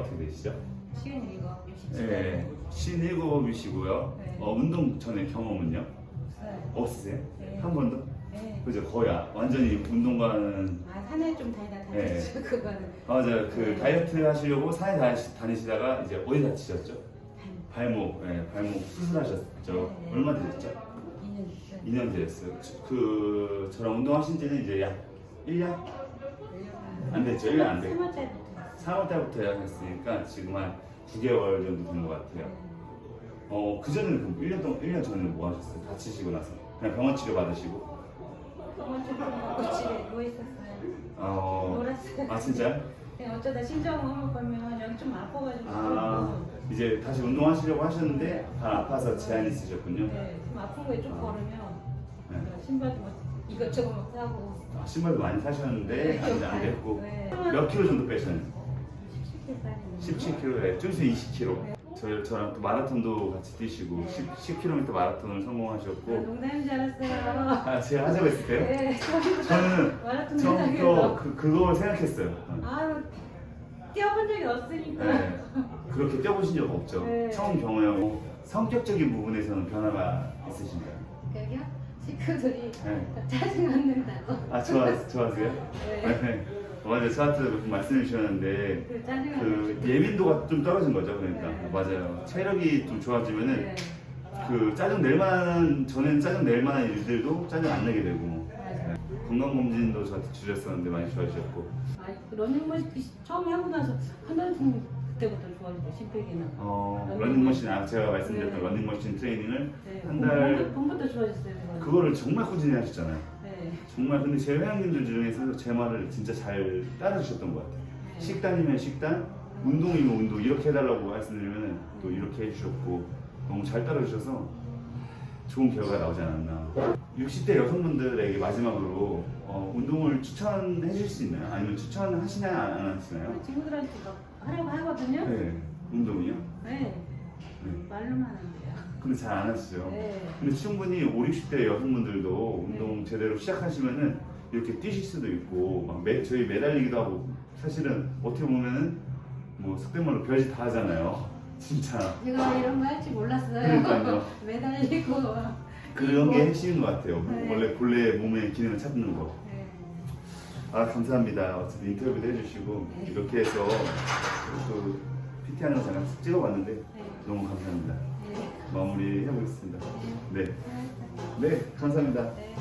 어떻게 되시죠? 이거 67. 네, 57이시고요. 네. 어, 운동 전에 경험은요? 없어요. 없으세요? 네. 한 번도? 네. 그죠, 거의 아- 완전히 운동과는 아 산에 좀 다니다 네. 다녔죠 그거는. 맞아요. 그 네. 다이어트 하시려고 산에 다니시, 다니시다가 이제 어디 다치셨죠? 한 발목, 예, 발목 수술하셨죠. 네. 얼마 되셨죠? 2년 됐어요. 2년 되셨어요. 그 저랑 운동하신 지는 이제 약 1년? 안 됐죠? 1년 안 됐고. 3월 달부터. 3월 달부터 예약했으니까 지금 한 9개월 정도 된 것 같아요. 어, 그 전에는 그 1년 동안, 1년 전에는 뭐 하셨어요? 다치시고 나서. 그냥 병원 치료 받으시고. 병원 조금 먹고 집에 누워 있었어요. 어, 놀았어요. 아, 진짜요? 그냥 어쩌다 신경 한번 보면 여기 좀 아파가지고. 아, 이제 다시 운동하시려고 하셨는데 발 아파서 제한이 있으셨군요. 네, 좀 아픈 거에 좀 아. 걸으면 네. 신발도 뭐 이것저것 막 사고. 아, 신발도 많이 사셨는데 안, 안 됐고. 네. 몇 킬로 정도 빼셨나요? 17kg 빠지 는 17kg에 좀 있으면 20kg. 저, 저랑 또 마라톤도 같이 뛰시고 10, 10km 마라톤을 성공하셨고 농담인 줄 알았어요. 아 제가 하자고 했을 때요? 네, 저는 마라톤 처음부터 대상에서 그, 그걸 생각했어요 아 뛰어본 적이 없으니까. 네. 그렇게 뛰어보신 적 없죠? 네. 처음 경험하고 성격적인 부분에서는 변화가 있으신가요? 여기요? 식구들이 네. 짜증 않는다고. 아 좋아, 좋아하세요? 네. 네. 맞아요 그렇게 말씀해 주셨는데 그 짜증 그 예민도가 좀 떨어진 거죠 그러니까 네. 맞아요 체력이 좀 좋아지면은 네. 그 짜증 낼 만한 전에는 짜증 낼 만한 일들도 짜증 안 내게 되고 맞아요. 건강 검진도 저한테 주셨었는데 많이 좋아지셨고 아, 그 러닝머신 처음에 하고 나서 좀 그때부터 좋아지고 심폐기능. 어, 러닝머신 아 제가 말씀드렸던 네. 러닝머신 트레이닝을 네. 한 달 봄부터 좋아졌어요. 그거. 그거를 정말 꾸준히 하셨잖아요. 네. 정말 근데 제 회원님들 중에서 제 말을 진짜 잘 따라주셨던 것 같아요. 네. 식단이면 식단, 운동이면 운동 이렇게 해달라고 말씀드리면 또 이렇게 해주셨고 너무 잘 따라주셔서 좋은 결과가 나오지 않았나. 60대 여성분들에게 마지막으로 어, 운동을 추천해 주실 수 있나요? 아니면 추천하시나요? 안, 안 하시나요? 친구들한테 막 하라고 하거든요. 네, 운동이요? 네. 네. 말로만 한대요. 근데 잘 안 하시죠? 네. 근데 충분히 5, 60대 여성분들도 운동 제대로 시작하시면은 이렇게 뛰실 수도 있고 막 매, 저희 매달리기도 하고 사실은 어떻게 보면은 뭐 속된 말로 별짓 다 하잖아요. 진짜 제가 이런 거할줄 몰랐어요. 그러니까요. 매달리고. 그런 게. 핵심인 것 같아요. 네. 원래 본래 몸의 기능을 찾는 거. 네. 아 감사합니다. 어쨌든 인터뷰도 해주시고 네. 이렇게 해서 그 PT 하는 거 잠깐 찍어봤는데 네. 너무 감사합니다. 네. 마무리 해보겠습니다. 네, 네. 네 감사합니다. 네.